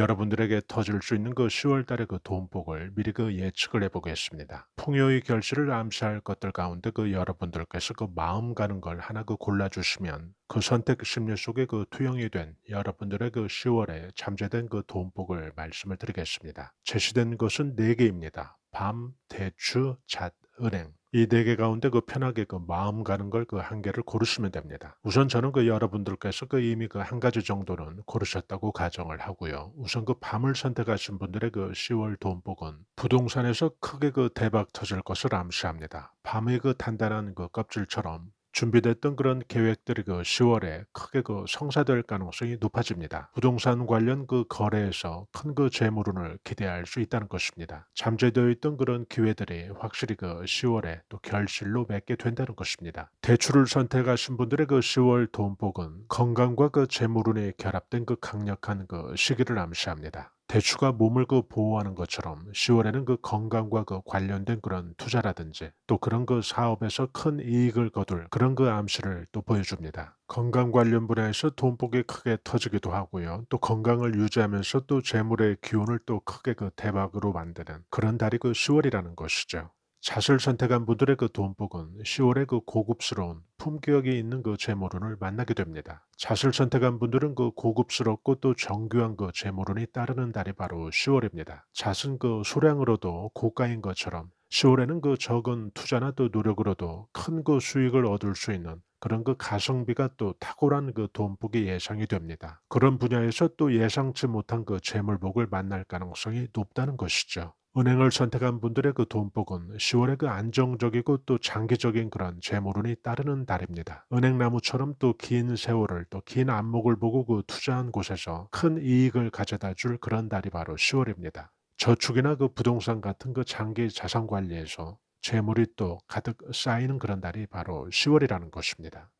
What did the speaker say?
여러분들에게 터질 수 있는 그 10월 달의 그 돈복을 미리 그 예측을 해보겠습니다. 풍요의 결실을 암시할 것들 가운데 그 여러분들께서 그 마음 가는 걸 하나 그 골라주시면 그 선택 심리 속에 그 투영이 된 여러분들의 그 10월에 잠재된 그 돈복을 말씀을 드리겠습니다. 제시된 것은 4개입니다. 밤, 대추, 잣, 은행. 이 네 개 가운데 그 편하게 그 마음 가는 걸 그 한 개를 고르시면 됩니다. 우선 저는 그 여러분들께서 그 이미 그 한 가지 정도는 고르셨다고 가정을 하고요. 우선 그 밤을 선택하신 분들의 그 10월 돈복은 부동산에서 크게 그 대박 터질 것을 암시합니다. 밤의 그 단단한 그 껍질처럼 준비됐던 그런 계획들이 그 10월에 크게 그 성사될 가능성이 높아집니다. 부동산 관련 그 거래에서 큰 그 재물운을 기대할 수 있다는 것입니다. 잠재되어 있던 그런 기회들이 확실히 그 10월에 또 결실로 맺게 된다는 것입니다. 대출을 선택하신 분들의 그 10월 돈복은 건강과 그 재물운이 결합된 그 강력한 그 시기를 암시합니다. 대추가 몸을 그 보호하는 것처럼 10월에는 그 건강과 그 관련된 그런 투자라든지 또 그런 그 사업에서 큰 이익을 거둘 그런 그 암시를 또 보여줍니다. 건강 관련 분야에서 돈복이 크게 터지기도 하고요. 또 건강을 유지하면서 또 재물의 기운을 또 크게 그 대박으로 만드는 그런 달이 그 10월이라는 것이죠. 잣을 선택한 분들의 그 돈복은 10월에 그 고급스러운 품격이 있는 그 재물운을 만나게 됩니다. 잣을 선택한 분들은 그 고급스럽고 또 정교한 그 재물운이 따르는 달이 바로 10월입니다. 잣은 그 소량으로도 고가인 것처럼 10월에는 그 적은 투자나 또 노력으로도 큰 그 수익을 얻을 수 있는 그런 그 가성비가 또 탁월한 그 돈복이 예상이 됩니다. 그런 분야에서 또 예상치 못한 그 재물복을 만날 가능성이 높다는 것이죠. 은행을 선택한 분들의 그 돈복은 10월에 그 안정적이고 또 장기적인 그런 재물운이 따르는 달입니다. 은행나무처럼 또 긴 세월을 또 긴 안목을 보고 그 투자한 곳에서 큰 이익을 가져다 줄 그런 달이 바로 10월입니다. 저축이나 그 부동산 같은 그 장기 자산 관리에서 재물이 또 가득 쌓이는 그런 달이 바로 10월이라는 것입니다.